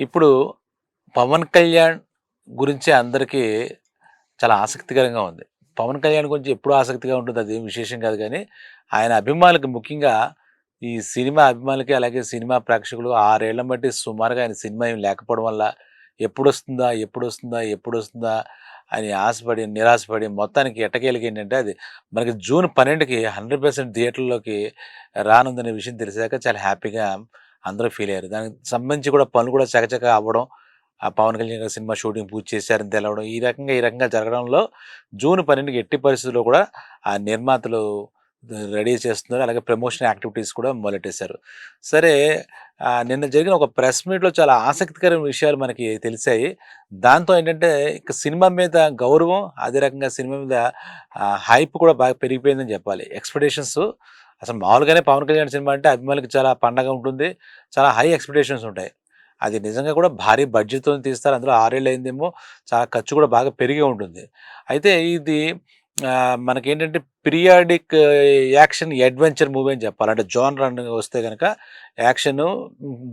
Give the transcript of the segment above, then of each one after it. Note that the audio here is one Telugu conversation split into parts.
ఇప్పుడు పవన్ కళ్యాణ్ గురించి అందరికీ చాలా ఆసక్తికరంగా ఉంది. పవన్ కళ్యాణ్ గురించి ఎప్పుడూ ఆసక్తిగా ఉంటుంది. అదేం విశేషం కాదు కానీ ఆయన అభిమానులకు ముఖ్యంగా ఈ సినిమా అభిమానులకి, అలాగే సినిమా ప్రేక్షకులు ఆరేళ్ళ బట్టి సుమారుగా ఆయన సినిమా ఏమి లేకపోవడం వల్ల ఎప్పుడు వస్తుందా ఎప్పుడు వస్తుందా ఎప్పుడు వస్తుందా అని ఆశపడి, నిరాశపడి మొత్తానికి ఎట్టకేలకి ఏంటంటే అది మనకి జూన్ 12కి 100% థియేటర్‌లోకి రానుందనే విషయం తెలిసాక చాలా హ్యాపీగా అందరూ ఫీల్ అయ్యారు. దానికి సంబంధించి కూడా పనులు కూడా చకచక అవ్వడం, ఆ పవన్ కళ్యాణ్ గారి సినిమా షూటింగ్ పూర్తి చేశారని తెలవడం, ఈ రకంగా ఈ రకంగా జరగడంలో జూన్ 12కి ఎట్టి పరిస్థితుల్లో కూడా ఆ నిర్మాతలు రెడీ చేస్తున్నారు. అలాగే ప్రమోషన్ యాక్టివిటీస్ కూడా మొదలెట్టేశారు. సరే నిన్న జరిగిన ఒక ప్రెస్ మీట్‌లో చాలా ఆసక్తికరమైన విషయాలు మనకి తెలిసాయి. దాంతో ఏంటంటే ఇక సినిమా మీద గౌరవం, అదే రకంగా సినిమా మీద హైప్ కూడా బాగా పెరిగిపోయిందని చెప్పాలి. ఎక్స్‌పెక్టేషన్స్ అసలు మామూలుగానే పవన్ కళ్యాణ్ సినిమా అంటే అభిమానులకు చాలా పండగ ఉంటుంది. చాలా హై ఎక్స్‌పెక్టేషన్స్ ఉంటాయి. అది నిజంగా కూడా భారీ బడ్జెట్తో తీస్తారు. అందులో ఆరేళ్ళు అయిందేమో చాలా ఖర్చు కూడా బాగా పెరిగి ఉంటుంది. అయితే ఇది మనకేంటంటే పీరియాడిక్ యాక్షన్ అడ్వెంచర్ మూవీ అని చెప్పాలి. అంటే జోనర్ వస్తే కనుక యాక్షను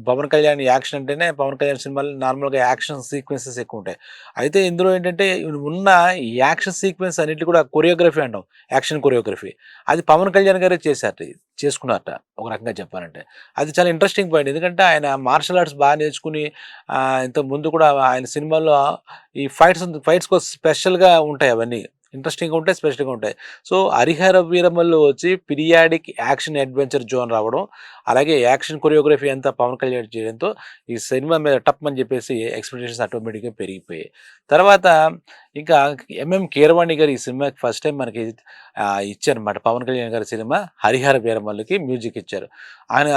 పవన్ కళ్యాణ్ యాక్షన్ అంటేనే పవన్ కళ్యాణ్ సినిమాలు నార్మల్‌గా యాక్షన్ సీక్వెన్సెస్ ఎక్కువ ఉంటాయి అయితే ఇందులో ఏంటంటే ఉన్న ఈ యాక్షన్ సీక్వెన్స్ అన్నిటి కూడా కొరియోగ్రఫీ అంటాం. Action choreography. అది పవన్ కళ్యాణ్ గారే చేశారట. చేసుకున్నారట ఒక రకంగా చెప్పాలంటే. అది చాలా ఇంట్రెస్టింగ్ పాయింట్. ఎందుకంటే ఆయన మార్షల్ ఆర్ట్స్ బాగా నేర్చుకుని ఇంత ఇంతకుముందు కూడా ఆయన సినిమాల్లో ఈ ఫైట్స్ ఫైట్స్ కోసం స్పెషల్‌గా ఉంటాయి అవన్నీ. ఇంట్రెస్టింగ్‌గా ఉంటాయి. స్పెషల్‌గా ఉంటాయి. సో 'హరిహర వీరమల్లు' వచ్చి పిరియాడిక్ యాక్షన్ అడ్వెంచర్ జోన్ రావడం, అలాగే యాక్షన్ కొరియోగ్రఫీ అంతా పవన్ కళ్యాణ్ చేయడంతో ఈ సినిమా మీద టప్ అని చెప్పేసి ఎక్స్‌పెక్టేషన్స్ ఆటోమేటిక్‌గా పెరిగిపోయాయి. తర్వాత ఇంకా ఎంఎం కీరవాణి గారు ఈ సినిమాకి ఫస్ట్ టైం మనకి ఇచ్చారనమాట పవన్ కళ్యాణ్ గారి సినిమా 'హరిహర వీరమల్లు'కి మ్యూజిక్ ఇచ్చారు. ఆయన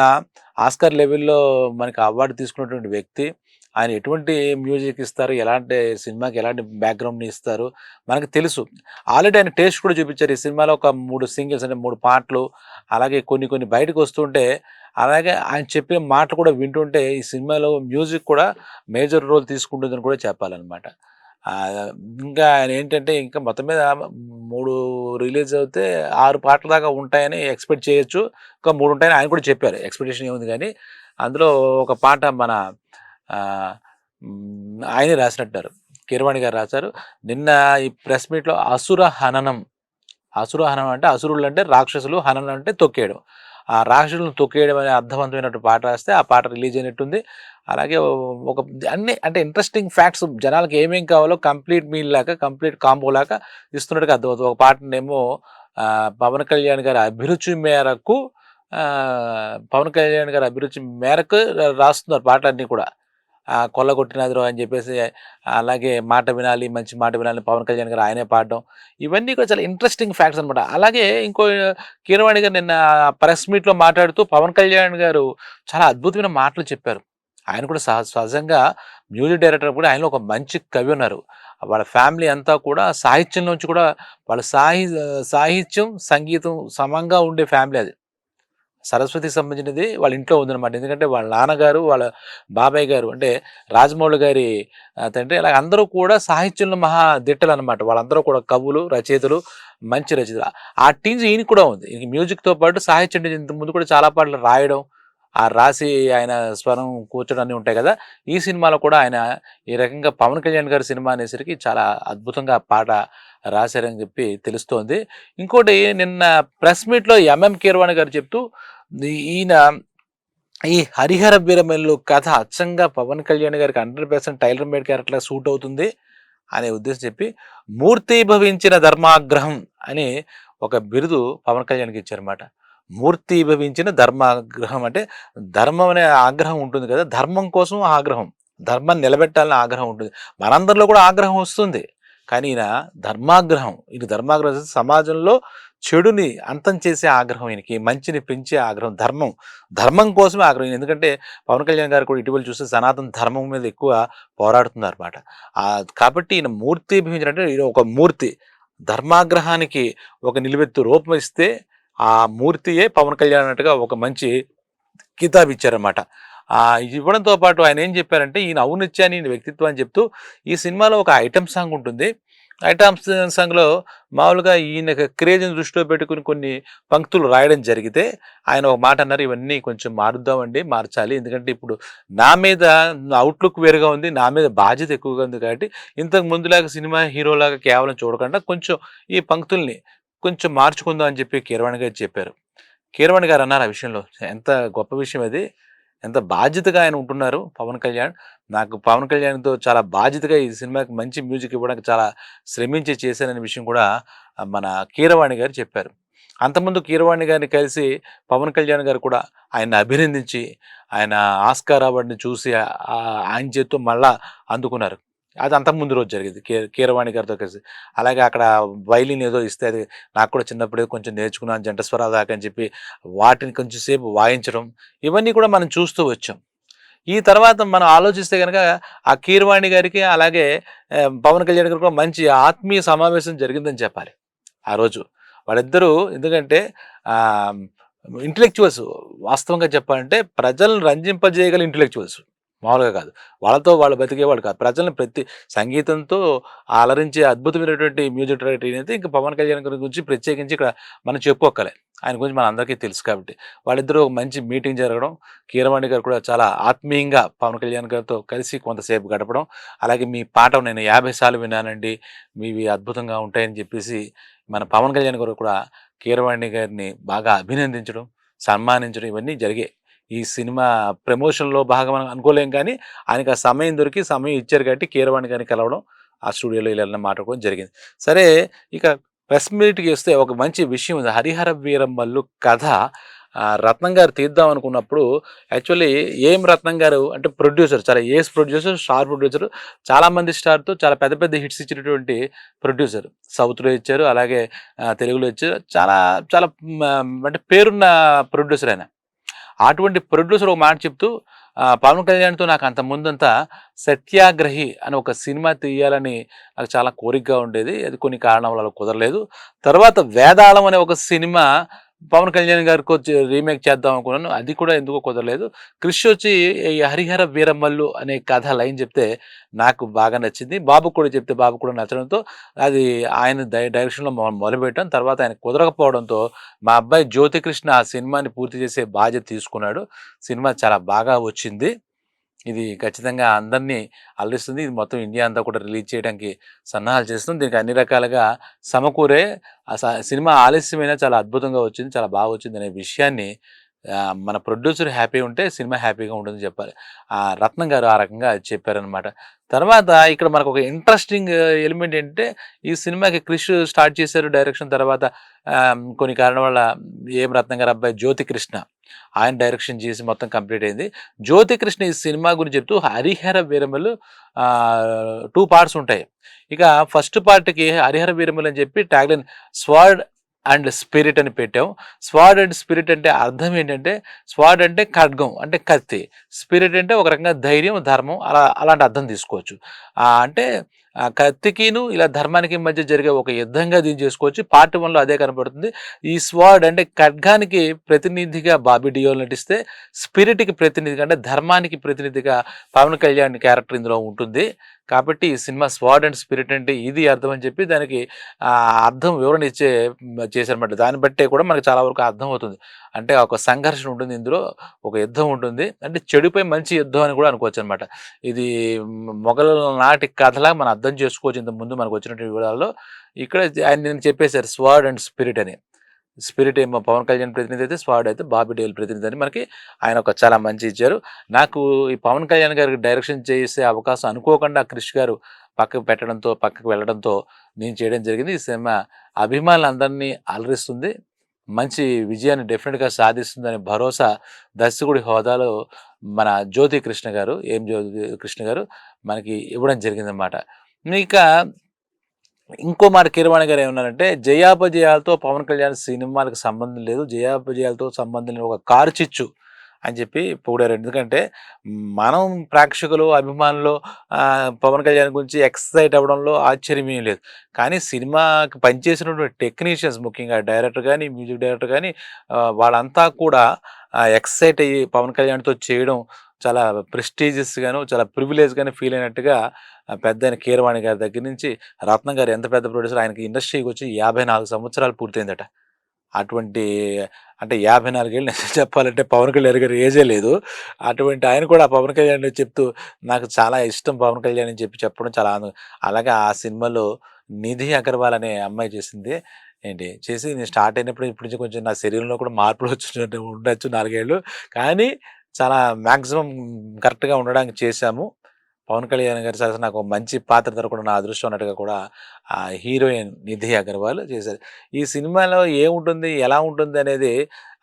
ఆస్కార్ లెవెల్‌లో మనకి అవార్డు తీసుకున్నటువంటి వ్యక్తి. ఆయన ఎటువంటి మ్యూజిక్ ఇస్తారు, ఎలాంటి సినిమాకి ఎలాంటి బ్యాక్‌గ్రౌండ్‌ని ఇస్తారు మనకు తెలుసు. ఆల్రెడీ ఆయన టేస్ట్ కూడా చూపించారు. ఈ సినిమాలో ఒక మూడు సింగిల్స్ అంటే మూడు పాటలు అలాగే కొన్ని కొన్ని బయటకు వస్తుంటే అలాగే ఆయన చెప్పిన మాటలు కూడా వింటుంటే ఈ సినిమాలో మ్యూజిక్ కూడా మేజర్ రోల్ తీసుకుంటుందని కూడా చెప్పాలన్నమాట. ఇంకా ఆయన ఏంటంటే ఇంకా మొత్తం మీద మూడు రిలీజ్ అవుతే ఆరు పాటల దాకా ఉంటాయని ఎక్స్‌పెక్ట్ చేయొచ్చు. ఇంకా మూడు ఉంటాయని ఆయన కూడా చెప్పారు. ఎక్స్‌పెక్టేషన్ ఏముంది కానీ అందులో ఒక పాట మన ఆయనే రాసినట్టారు కీరవాణి గారు రాశారు. నిన్న ఈ ప్రెస్ మీట్‌లో 'అసుర హననం' అసుర హననం అంటే అసురులు అంటే రాక్షసులు, హననం అంటే తొక్కేయడం. ఆ రాక్షసులను తొక్కేయడం అనే అర్థవంతమైనటువంటి పాట రాస్తే ఆ పాట రిలీజ్ అయినట్టుంది. అలాగే ఒక అన్ని అంటే ఇంట్రెస్టింగ్ ఫ్యాక్ట్స్ జనాలకి ఏమేం కావాలో కంప్లీట్ మీల్ లాగా, కంప్లీట్ కాంబో లాగా ఇస్తున్నట్టుగా అర్థమవుతుంది. ఒక పాటనేమో పవన్ కళ్యాణ్ గారి అభిరుచి మేరకు పవన్ కళ్యాణ్ గారి అభిరుచి మేరకు రాస్తున్నారు పాటలన్నీ కూడా. ఆహ్, కొల్లగొట్టినాదిరో అని చెప్పేసి అలాగే మాట వినాలి, మంచి మాట వినాలి పవన్ కళ్యాణ్ గారు ఆయనే పాడడం. ఇవన్నీ కూడా చాలా ఇంట్రెస్టింగ్ ఫ్యాక్ట్స్ అనమాట. అలాగే ఇంకో కీరవాణి గారు నిన్న ప్రెస్ మీట్‌లో మాట్లాడుతూ పవన్ కళ్యాణ్ గారు చాలా అద్భుతమైన మాటలు చెప్పారు. ఆయన కూడా సహజంగా మ్యూజిక్ డైరెక్టర్ కూడా ఆయనలో ఒక మంచి కవి ఉన్నారు. వాళ్ళ ఫ్యామిలీ అంతా కూడా సాహిత్యం నుంచి కూడా వాళ్ళ సాహి సాహిత్యం, సంగీతం సమంగా ఉండే ఫ్యామిలీ అది. సరస్వతికి సంబంధించినది వాళ్ళ ఇంట్లో ఉందన్నమాట. ఎందుకంటే వాళ్ళ నాన్నగారు, వాళ్ళ బాబాయ్ గారు అంటే రాజమౌళి గారి తండ్రి ఇలా అందరూ కూడా సాహిత్యంలో మహా దిట్టలు అనమాట వాళ్ళందరూ కూడా కవులు, రచయితలు, మంచి రచయితలు. ఆ టీమ్స్ ఈయనకి కూడా ఉంది. ఈ మ్యూజిక్‌తో పాటు సాహిత్యం ఇంతకుముందు కూడా చాలా పాటలు రాయడం, ఆ రాసి ఆయన స్వరం కూర్చడం అన్నీ ఉంటాయి కదా! ఈ సినిమాలో కూడా ఆయన ఈ రకంగా పవన్ కళ్యాణ్ గారి సినిమా అనేసరికి చాలా అద్భుతంగా పాట రాశారని చెప్పి తెలుస్తోంది. ఇంకోటి నిన్న ప్రెస్ మీట్‌లో ఎంఎం కీర్వాణి గారు చెప్తూ ఈయన ఈ 'హరిహర వీరమల్లు' కథ అచ్చంగా పవన్ కళ్యాణ్ గారికి 100% టైలర్ మేడ్ క్యారెక్టర్ సూట్ అవుతుంది అనే ఉద్దేశం చెప్పి మూర్తిభవించిన ధర్మాగ్రహం అని ఒక బిరుదు పవన్ కళ్యాణ్‌కి ఇచ్చారన్నమాట. మూర్తీభవించిన ధర్మాగ్రహం అంటే ధర్మం అనే ఆగ్రహం ఉంటుంది కదా! ధర్మం కోసం ఆగ్రహం. ధర్మాన్ని నిలబెట్టాలని ఆగ్రహం ఉంటుంది. మనందరిలో కూడా ఆగ్రహం వస్తుంది. కానీ ఈయన ధర్మాగ్రహం. ఈయన ధర్మాగ్రహం సమాజంలో చెడుని అంతం చేసే ఆగ్రహం ఈయనకి. మంచిని పెంచే ఆగ్రహం. ధర్మం. ధర్మం కోసమే ఆగ్రహం. ఎందుకంటే పవన్ కళ్యాణ్ గారు కూడా ఇటీవల చూస్తే సనాతన ధర్మం మీద ఎక్కువ పోరాడుతున్నారు అనమాట కాబట్టి ఈయన మూర్తి అంటే ఈయన ఒక మూర్తి. ధర్మాగ్రహానికి ఒక నిలువెత్తు రూపం ఇస్తే ఆ మూర్తియే పవన్ కళ్యాణ్ అన్నట్టుగా ఒక మంచి కితాబ్ ఇచ్చారన్నమాట. ఇవ్వడంతో పాటు ఆయన ఏం చెప్పారంటే ఈయన ఔన్నత్యాన్ని, ఈయన వ్యక్తిత్వాన్ని చెప్తూ ఈ సినిమాలో ఒక ఐటెమ్ సాంగ్ ఉంటుంది. ఐటమ్స్ సాంగ్లో మామూలుగా ఈయన క్రేజ్ని దృష్టిలో పెట్టుకుని కొన్ని పంక్తులు రాయడం జరిగితే ఆయన ఒక మాట అన్నారు ఇవన్నీ కొంచెం మారుద్దామండి మార్చాలి. ఎందుకంటే ఇప్పుడు నా మీద అవుట్లుక్ వేరుగా ఉంది నా మీద బాధ్యత ఎక్కువగా ఉంది కాబట్టి ఇంతకు ముందులాగా సినిమా హీరోలాగా కేవలం చూడకుండా కొంచెం ఈ పంక్తుల్ని కొంచెం మార్చుకుందాం అని చెప్పి కీరవాణి గారు చెప్పారు. కీరవాణి గారు అన్నారు ఆ విషయంలో. ఎంత గొప్ప విషయం అది. ఎంత బాధ్యతగా ఆయన ఉంటున్నారు పవన్ కళ్యాణ్. నాకు పవన్ కళ్యాణ్తో చాలా బాధ్యతగా ఈ సినిమాకి మంచి మ్యూజిక్ ఇవ్వడానికి చాలా శ్రమించి చేశాననే విషయం కూడా మన కీరవాణి గారు చెప్పారు. అంతకుముందు కీరవాణి గారిని కలిసి పవన్ కళ్యాణ్ గారు కూడా ఆయన్ని అభినందించి ఆయన ఆస్కార్ అవార్డుని చూసి ఆయన చేత్తో మళ్ళా అందుకున్నారు. అది అంతకుముందు రోజు జరిగింది. కీ కీరవాణి గారితో కలిసి. అలాగే అక్కడ వైలిన్ ఏదో ఇస్తే అది నాకు కూడా చిన్నప్పుడే కొంచెం నేర్చుకున్నాను జంటస్వరాలు దాకా అని చెప్పి వాటిని కొంచెం సేపు వాయించడం ఇవన్నీ కూడా మనం చూస్తూ వచ్చాం. ఈ తర్వాత మనం ఆలోచిస్తే కనుక ఆ కీరవాణి గారికి అలాగే పవన్ కళ్యాణ్ గారికి కూడా మంచి ఆత్మీయ సమావేశం జరిగిందని చెప్పాలి ఆ రోజు. వాళ్ళిద్దరూ ఎందుకంటే ఇంటలెక్చువల్స్ వాస్తవంగా చెప్పాలంటే ప్రజలను రంజింపజేయగల ఇంటలెక్చువల్స్. మామూలుగా కాదు. వాళ్ళతో వాళ్ళు బతికేవాళ్ళు కాదు. ప్రజలను ప్రతి సంగీతంతో అలరించే అద్భుతమైనటువంటి మ్యూజిక్ డైరెక్టర్ అయితే ఇంకా పవన్ కళ్యాణ్ గారి గురించి ప్రత్యేకించి ఇక్కడ మనం చెప్పుకోకలే ఆయన గురించి మన అందరికీ తెలుసు కాబట్టి. వాళ్ళిద్దరూ ఒక మంచి మీటింగ్ జరగడం కీరవాణి గారు కూడా చాలా ఆత్మీయంగా పవన్ కళ్యాణ్ గారితో కలిసి కొంతసేపు గడపడం అలాగే మీ పాట నేను యాభై సార్లు విన్నానండి. మీవి అద్భుతంగా ఉంటాయని చెప్పేసి మన పవన్ కళ్యాణ్ గారు కూడా కీరవాణి గారిని బాగా అభినందించడం సన్మానించడం ఇవన్నీ జరిగాయి. ఈ సినిమా ప్రమోషన్లో భాగం అనుకోలేం కానీ ఆయనకు ఆ సమయం దొరికి సమయం ఇచ్చారు కాబట్టి కీరవాణి గారిని కలవడం ఆ స్టూడియోలో ఇలా మాట్లాడుకోవడం జరిగింది. సరే ఇక ప్రెస్ మీట్కి వస్తే ఒక మంచి విషయం ఉంది. హరిహర వీరమ్మల్లు కథ రత్నం గారు తీద్దాం అనుకున్నప్పుడు యాక్చువల్లీ ఏం రత్నం గారు అంటే ప్రొడ్యూసర్ చాలా ఏస్ ప్రొడ్యూసర్ స్టార్ ప్రొడ్యూసర్ చాలా మంది స్టార్తో చాలా పెద్ద పెద్ద హిట్స్ ఇచ్చినటువంటి ప్రొడ్యూసర్. సౌత్లో ఇచ్చారు అలాగే తెలుగులో ఇచ్చారు. చాలా చాలా అంటే పేరున్న ప్రొడ్యూసర్ ఆయన. అటువంటి ప్రొడ్యూసర్ ఒక మాట చెప్తూ పవన్ కళ్యాణ్తో నాకు అంత ముందంతా సత్యాగ్రహి అని ఒక సినిమా తీయాలని నాకు చాలా కోరికగా ఉండేది. అది కొన్ని కారణాల వల్ల కుదరలేదు. తర్వాత వేదాళం అనే ఒక సినిమా పవన్ కళ్యాణ్ గారికి వచ్చి రీమేక్ చేద్దాం అనుకున్నాను. అది కూడా ఎందుకో కుదరలేదు. కృషి వచ్చి ఈ హరిహర వీరమ్మల్లు అనే కథ లైన్ చెప్తే నాకు బాగా నచ్చింది. బాబు కూడా చెప్తే బాబు కూడా నచ్చడంతో అది ఆయన డై డైరెక్షన్లో మొదలుపెట్టడం మొదలుపెట్టాం. తర్వాత ఆయన కుదరకపోవడంతో మా అబ్బాయి జ్యోతికృష్ణ ఆ సినిమాని పూర్తి చేసే బాధ్యత తీసుకున్నాడు. సినిమా చాలా బాగా వచ్చింది. ఇది ఖచ్చితంగా అందరినీ అలరిస్తుంది ఇది మొత్తం ఇండియా అంతా కూడా రిలీజ్ చేయడానికి సన్నాహాలు చేస్తుంది. దీనికి అన్ని రకాలుగా సమకూరే ఆ సినిమా ఆలస్యమైనా చాలా అద్భుతంగా వచ్చింది చాలా బాగా వచ్చింది అనే విషయాన్ని మన ప్రొడ్యూసర్ హ్యాపీ ఉంటే సినిమా హ్యాపీగా ఉంటుందని చెప్పాలి. ఆ రత్నం గారు ఆ రకంగా చెప్పారనమాట తర్వాత ఇక్కడ మనకు ఒక ఇంట్రెస్టింగ్ ఎలిమెంట్ ఏంటంటే ఈ సినిమాకి క్రిష్ స్టార్ట్ చేశారు డైరెక్షన్ తర్వాత కొన్ని కారణం వల్ల ఏం రత్నం గారు అబ్బాయి జ్యోతి కృష్ణ. ఆయన డైరెక్షన్ చేసి మొత్తం కంప్లీట్ అయింది. జ్యోతికృష్ణ ఈ సినిమా గురించి చెప్తూ హరిహర వీరములు టూ పార్ట్స్ ఉంటాయి. ఇక ఫస్ట్ పార్ట్కి హరిహర వీరములు అని చెప్పి ట్యాగ్లైన్ స్వాడ్ అండ్ స్పిరిట్ అని పెట్టాం. స్వాడ్ అండ్ స్పిరిట్ అంటే అర్థం ఏంటంటే స్వాడ్ అంటే ఖడ్గం అంటే కత్తి. స్పిరిట్ అంటే ఒక రకంగా ధైర్యం ధర్మం అలా అలాంటి అర్థం తీసుకోవచ్చు. అంటే కత్తికిను ఇలా ధర్మానికి మధ్య జరిగే ఒక యుద్ధంగా దీన్ని చేసుకోవచ్చు. పార్ట్ వన్లో అదే కనబడుతుంది. ఈ స్వాడ్ అంటే ఖడ్గానికి ప్రతినిధిగా బాబీ డియోల్ నటిస్తే స్పిరిట్కి ప్రతినిధిగా అంటే ధర్మానికి ప్రతినిధిగా పవన్ కళ్యాణ్ క్యారెక్టర్ ఇందులో ఉంటుంది. కాబట్టి ఈ సినిమా స్వాడ్ అండ్ స్పిరిట్ అంటే ఇది అర్థం అని చెప్పి దానికి అర్థం వివరణ ఇచ్చే చేశారన్నమాట. దాన్ని బట్టే కూడా మనకు చాలా వరకు అర్థం అవుతుంది. అంటే ఒక సంఘర్షణ ఉంటుంది ఇందులో ఒక యుద్ధం ఉంటుంది. అంటే చెడుపై మంచి యుద్ధం అని కూడా అనుకోవచ్చు అనమాట ఇది మొఘల నాటి కథలా మన అర్థం చేసుకోవచ్చు ఇంత ముందు మనకు వచ్చినటువంటి వివరాల్లో. ఇక్కడ ఆయన నేను చెప్పేశారు స్వాడ్ అండ్ స్పిరిట్ అని. స్పిరిట్ ఏమో పవన్ కళ్యాణ్ ప్రతినిధి అయితే స్వాడ్ అయితే బాబీ డేల్ ప్రతినిధి అని మనకి ఆయన ఒక చాలా మంచి ఇచ్చారు. నాకు ఈ పవన్ కళ్యాణ్ గారికి డైరెక్షన్ చేసే అవకాశం అనుకోకుండా క్రిష్ గారు పక్కకు పెట్టడంతో పక్కకు వెళ్ళడంతో నేను చేయడం జరిగింది. ఈ సినిమా అభిమానులందరినీ అలరిస్తుంది. మంచి విజయాన్ని డెఫినెట్గా సాధిస్తుందనే భరోసా దర్శకుడి హోదాలో మన జ్యోతి కృష్ణ గారు ఏం జ్యోతి కృష్ణ గారు మనకి ఇవ్వడం జరిగిందన్నమాట. ఇంకా ఇంకో మాట కిరవాణి గారు ఏమన్నారంటే జయాపజయాలతో పవన్ కళ్యాణ్ సినిమాలకు సంబంధం లేదు జయాపజయాలతో సంబంధం లేని ఒక కారు చిచ్చు అని చెప్పి పొగిడారు. ఎందుకంటే మనం ప్రేక్షకులు అభిమానులు పవన్ కళ్యాణ్ గురించి ఎక్సైట్ అవ్వడంలో ఆశ్చర్యం ఏం లేదు. కానీ సినిమాకి పనిచేసినటువంటి టెక్నీషియన్స్ ముఖ్యంగా డైరెక్టర్ కానీ మ్యూజిక్ డైరెక్టర్ కానీ వాళ్ళంతా కూడా ఎక్సైట్ అయ్యి పవన్ కళ్యాణ్తో చేయడం చాలా ప్రెస్టీజియస్గాను చాలా ప్రివిలేజ్గాను ఫీల్ అయినట్టుగా పెద్ద ఆయన కీరవాణి గారి దగ్గర నుంచి రత్నం గారు ఎంత పెద్ద ప్రొడ్యూసర్ ఆయనకి ఇండస్ట్రీకి వచ్చి యాభై నాలుగు సంవత్సరాలు పూర్తయిందట. అటువంటి అంటే యాభై నాలుగేళ్ళు చెప్పాలంటే పవన్ కళ్యాణ్ గారి ఏజే లేదు. అటువంటి ఆయన కూడా పవన్ కళ్యాణ్ చెప్తూ నాకు చాలా ఇష్టం పవన్ కళ్యాణ్ అని చెప్పి చెప్పడం చాలా అలాగే ఆ సినిమాలో నిధి అగర్వాల్ అనే అమ్మాయి చేసింది. ఏంటి? చేసి నేను స్టార్ట్ అయినప్పుడు ఇప్పటి నుంచి కొంచెం నా శరీరంలో కూడా మార్పులు వచ్చి ఉండొచ్చు నాలుగేళ్ళు. కానీ చాలా మ్యాక్సిమం కరెక్ట్గా ఉండడానికి చేశాము. పవన్ కళ్యాణ్ గారి సరసన నాకు ఒక మంచి పాత్ర దొరకడం నా అదృష్టం అన్నట్టుగా కూడా ఆ హీరోయిన్ నిధి అగర్వాల్ చేశారు. ఈ సినిమాలో ఏముంటుంది ఎలా ఉంటుంది అనేది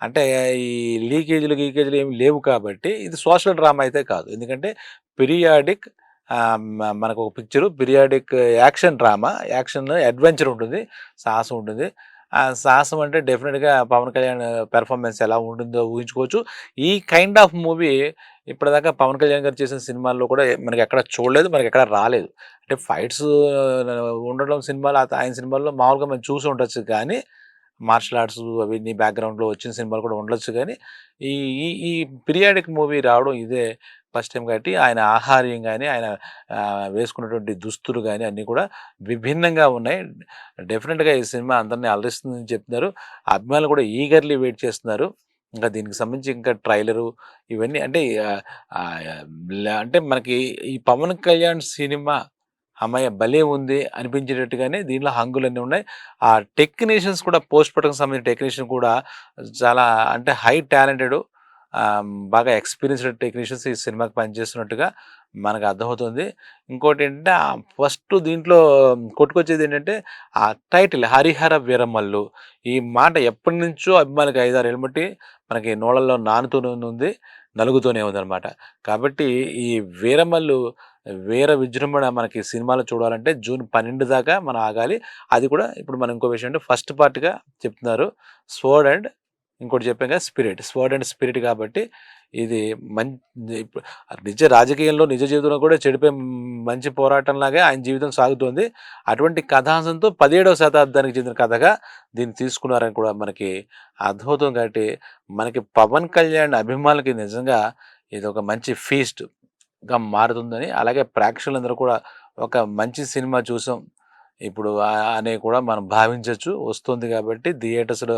అంటే ఈ లీకేజీలు గీకేజీలు ఏమి లేవు కాబట్టి ఇది సోషల్ డ్రామా అయితే కాదు. ఎందుకంటే పీరియాడిక్ మనకు ఒక picture periodic action drama. Action adventure ఉంటుంది సాహసం ఉంటుంది. ఆ సాహసం అంటే డెఫినెట్గా పవన్ కళ్యాణ్ పెర్ఫార్మెన్స్ ఎలా ఉంటుందో ఊహించుకోవచ్చు. ఈ కైండ్ ఆఫ్ మూవీ ఇప్పటిదాకా పవన్ కళ్యాణ్ గారు చేసిన సినిమాల్లో కూడా మనకి ఎక్కడ చూడలేదు మనకి ఎక్కడ రాలేదు. అంటే ఫైట్స్ ఉండడం సినిమాలు ఆయన సినిమాల్లో మామూలుగా మనం చూసి ఉండొచ్చు కానీ మార్షల్ ఆర్ట్స్ అవన్నీ బ్యాక్గ్రౌండ్లో వచ్చిన సినిమాలు కూడా ఉండొచ్చు కానీ ఈ ఈ ఈ పీరియాడిక్ మూవీ రావడం ఇదే. ఫస్ట్ టైం కాబట్టి ఆయన ఆహార్యం కానీ ఆయన వేసుకున్నటువంటి దుస్తులు కానీ అన్నీ కూడా విభిన్నంగా ఉన్నాయి. డెఫినెట్గా ఈ సినిమా అందరినీ అలరిస్తుందని చెప్తున్నారు. అభిమానులు కూడా ఈగర్లీ వెయిట్ చేస్తున్నారు. ఇంకా దీనికి సంబంధించి ఇంకా ట్రైలరు ఇవన్నీ అంటే అంటే మనకి ఈ పవన్ కళ్యాణ్ సినిమా అమ్మాయి భలే ఉంది అనిపించేటట్టుగానే దీనిలో హంగులన్నీ ఉన్నాయి. ఆ టెక్నీషియన్స్ కూడా పోస్ట్ ప్రొడక్షన్ సంబంధించిన టెక్నీషియన్ కూడా చాలా అంటే హై టాలెంటెడ్. బాగా ఎక్స్పీరియన్స్డ్ టెక్నీషియన్స్ ఈ సినిమాకి పనిచేస్తున్నట్టుగా మనకు అర్థమవుతుంది. ఇంకోటి ఏంటంటే ఫస్ట్ దీంట్లో కొట్టుకొచ్చేది ఏంటంటే ఆ టైటిల్ హరిహర వీరమల్లు. ఈ మాట ఎప్పటి నుంచో అభిమానికి ఐదారు ఏళ్ళ మనకి నోళ్ళల్లో నానుతూనే ఉంది నలుగుతూనే ఉందన్నమాట. కాబట్టి ఈ వీరమల్లు వీర విజృంభణ మనకి సినిమాలు చూడాలంటే జూన్ పన్నెండు దాకా మనం ఆగాలి. అది కూడా ఇప్పుడు మనం ఇంకో విషయం అంటే ఫస్ట్ పార్ట్గా చెప్తున్నారు. స్వర్డ్ అండ్ ఇంకోటి చెప్పాం కదా స్పిరిట్ స్వర్డ్ అండ్ స్పిరిట్ కాబట్టి ఇది మంచి నిజ రాజకీయంలో నిజ జీవితంలో కూడా చెడిపోయే మంచి పోరాటంలాగా ఆయన జీవితం సాగుతోంది. అటువంటి కథాంశంతో పదిహేడవ శతాబ్దానికి చెందిన కథగా దీన్ని తీసుకున్నారని కూడా మనకి అద్భుతం కాబట్టి మనకి పవన్ కళ్యాణ్ అభిమానులకి నిజంగా ఇది ఒక మంచి ఫీస్ట్గా మారుతుందని అలాగే ప్రేక్షకులందరూ కూడా ఒక మంచి సినిమా చూసాం. ఇప్పుడు అని కూడా మనం భావించవచ్చు వస్తుంది కాబట్టి థియేటర్స్లో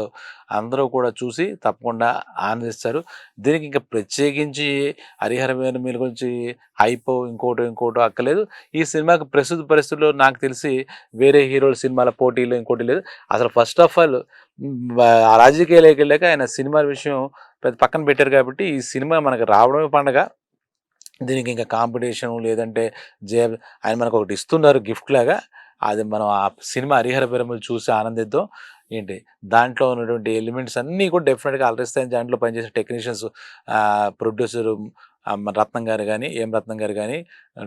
అందరూ కూడా చూసి తప్పకుండా ఆనందిస్తారు. దీనికి ఇంకా ప్రత్యేకించి హరిహరమైన మీద గురించి హైపో ఇంకోటో ఇంకోటో అక్కలేదు ఈ సినిమాకి ప్రస్తుత పరిస్థితుల్లో నాకు తెలిసి వేరే హీరోల సినిమాల పోటీలు ఇంకోటి లేదు. అసలు ఫస్ట్ ఆఫ్ ఆల్ ఆ రాజకీయాలకు వెళ్ళాక ఆయన సినిమాల విషయం పెద్ద పక్కన పెట్టారు కాబట్టి ఈ సినిమా మనకు రావడమే పండగ. దీనికి ఇంకా కాంపిటీషన్ లేదంటే జే ఆయన మనకు ఒకటి ఇస్తున్నారు గిఫ్ట్ లాగా. అది మనం ఆ సినిమా హరిహర పెరములు చూసి ఆనందిద్దాం. ఏంటి? దాంట్లో ఉన్నటువంటి ఎలిమెంట్స్ అన్నీ కూడా డెఫినెట్గా అలరిస్తాయి. దాంట్లో పనిచేసే టెక్నీషియన్స్ ప్రొడ్యూసర్ రత్నం గారు కానీ ఏం రత్నం గారు కానీ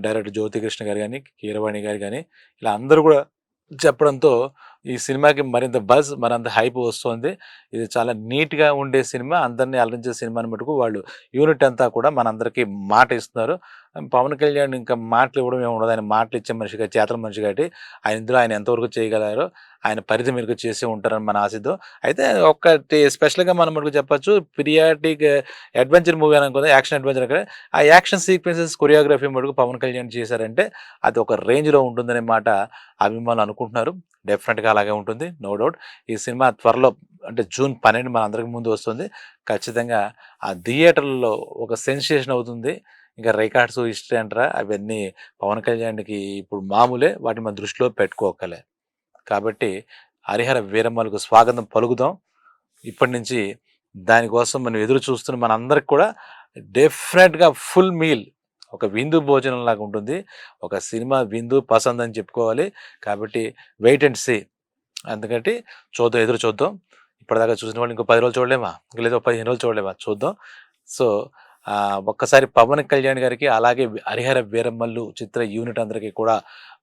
డైరెక్టర్ జ్యోతికృష్ణ గారు కానీ కీరవాణి గారు కానీ ఇలా అందరూ కూడా చెప్పడంతో ఈ సినిమాకి మరింత బజ్ మరింత హైప్ వస్తుంది. ఇది చాలా నీట్గా ఉండే సినిమా. అందరినీ అలరించే సినిమాని మటుకు వాళ్ళు యూనిట్ అంతా కూడా మనందరికీ మాట ఇస్తున్నారు. పవన్ కళ్యాణ్ ఇంకా మాటలు ఇవ్వడం ఏమి ఉండదు. ఆయన మాటలు ఇచ్చే మనిషిగా చేతల మనిషి కాబట్టి ఆయన ఇందులో ఆయన ఎంతవరకు చేయగలరో ఆయన పరిధి మేరకు చేసి ఉంటారని మన ఆశిద్దాం అయితే ఒక్కటి స్పెషల్గా మనం మనకు చెప్పచ్చు పిరియాటిక్ అడ్వెంచర్ మూవీ అనుకుంది యాక్షన్ అడ్వెంచర్ అక్కడ. ఆ యాక్షన్ సీక్వెన్సెస్ కొరియోగ్రఫీ మటుకు పవన్ కళ్యాణ్ చేశారంటే అది ఒక రేంజ్లో ఉంటుందనే మాట అభిమానులు అనుకుంటున్నారు. డెఫినెట్గా అలాగే ఉంటుంది నో డౌట్. ఈ సినిమా త్వరలో అంటే జూన్ పన్నెండు మన అందరికి ముందు వస్తుంది. ఖచ్చితంగా ఆ థియేటర్లో ఒక సెన్సేషన్ అవుతుంది. ఇంకా రికార్డ్స్ హిస్టరీ అంటారా? అవన్నీ పవన్ కళ్యాణ్కి ఇప్పుడు మామూలే వాటిని మన దృష్టిలో పెట్టుకోకలే కాబట్టి హరిహర వీరమ్మలకు స్వాగతం పలుకుదాం. ఇప్పటి నుంచి దానికోసం మనం ఎదురు చూస్తున్న మనందరికి కూడా డెఫినెట్గా ఫుల్ మీల్. ఒక విందు భోజనం లాగా ఉంటుంది. ఒక సినిమా విందు పసంద్ అని చెప్పుకోవాలి. కాబట్టి వెయిట్ అండ్ సీ. అందుకని చూద్దాం ఎదురు చూద్దాం. ఇప్పటిదాకా చూసిన వాళ్ళు ఇంకో పది రోజులు చూడలేమా? ఇంకా లేదా పదిహేను రోజులు చూడలేమా? చూద్దాం. సో ఒక్కసారి పవన్ కళ్యాణ్ గారికి అలాగే హరిహర వీరమ్మల్లు చిత్ర యూనిట్ అందరికీ కూడా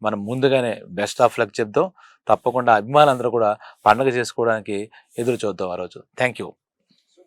మనం ముందుగానే బెస్ట్ ఆఫ్ లక్ చెప్దాం. తప్పకుండా అభిమానులందరూ కూడా పండుగ చేసుకోవడానికి ఎదురు చూద్దాం ఆ రోజు. Thank you